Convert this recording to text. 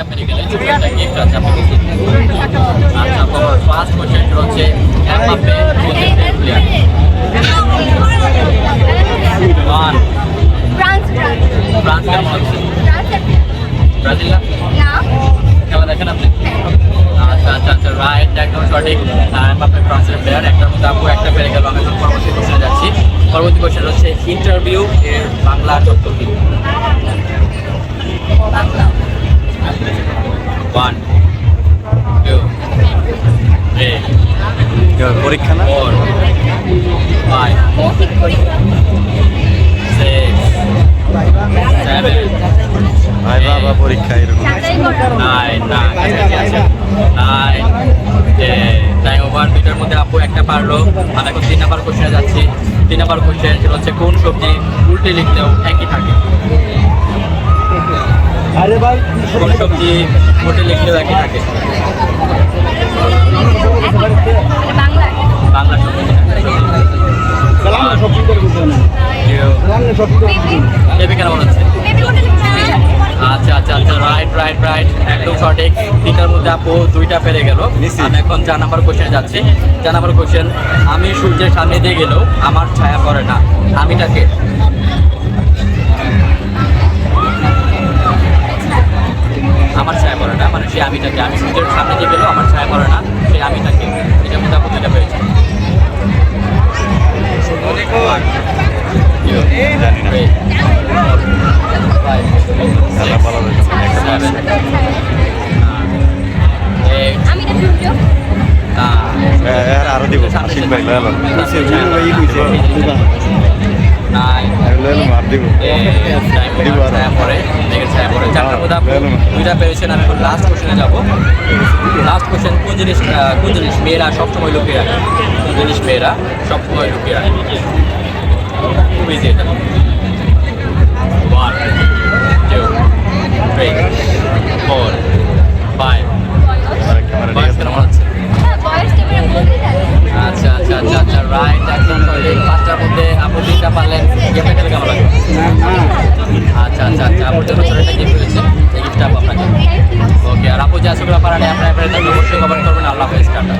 একটা পেরে ছোট একটা গিফট আছে আপনাদের আচ্ছা তো ফার্স্ট কোশ্চেন হচ্ছে Mbappe player one France France. France কেমন হচ্ছে ব্রাজিল না? না। খেলা দেখেন আপনি? আচ্ছা আচ্ছা আচ্ছা রাইট একদম সঠিক। এমবাপ্পে ফ্রান্সের প্লেয়ার একটার মধ্যে আপু একটা পেরে গেল। আমি পরবর্তী কোশ্চেনে যাচ্ছি। পরবর্তী কোশ্চেন হচ্ছে ইন্টারভিউ এর বাংলা কি বাংলা ওয়ান টু থ্রি পরীক্ষা না? ফোর ফাইভ সিক্স সেভেন ভাই বাবা পরীক্ষা এরকম নাইন নাইন ওভার দুইটার মধ্যে আপু একটা পারল। আমি এখন তিন নাম্বার কোশ্চেনে যাচ্ছি। তিন নাম্বার কোশ্চেন সেটা হচ্ছে কোন সবজি উল্টে লিখলেও একই থাকে। আরে সবজি উল্টে লিখলেও একই থাকে। বাংলা বাংলা সবজি মনে কোনটা লিখতে আচ্ছা আচ্ছা আচ্ছা রাইট রাইট রাইট একদম সঠিক। তিনটার মধ্যে আপু দুইটা পেরে গেল। আমি এখন চার নাম্বার কোশ্চেনে যাচ্ছি। চার নাম্বার কোশ্চেন আমি সূর্যের সামনে দিয়ে গেলেও আমার ছায়া পড়ে না। আমিটাকে সেই আমিটাকে আমি সূর্যের সামনে দিয়ে গেলেও আমার ছায়া পড়ে না সেই আমিটাকে মধ্যে আপু দুইটা পেয়েছে এটা আরও দিব আশিক ভাই লয়াল দুইটা পেরেছেন আমি লাস্ট কোশ্চেনে যাব। লাস্ট কোশ্চেন কোন জিনিস কোন জিনিস মেয়েরা সবসময় লুকিয়ে রাখে? কোন জিনিস মেয়েরা সবসময় লুকিয়ে রাখে? খুব ইজি এটা তিনটা পারলেন গেমটা খেলে কেমন লাগে? আচ্ছা আচ্ছা আচ্ছা আপুর জন্য ছোটো একটা গিফট রয়েছে, এই গিফটটা আপনাকে। ওকে, আর আপু যে আসলে পারেন আপনার অবশ্যই কমেন্ট করবেন, আল্লাহ হাফেজ, টাটা।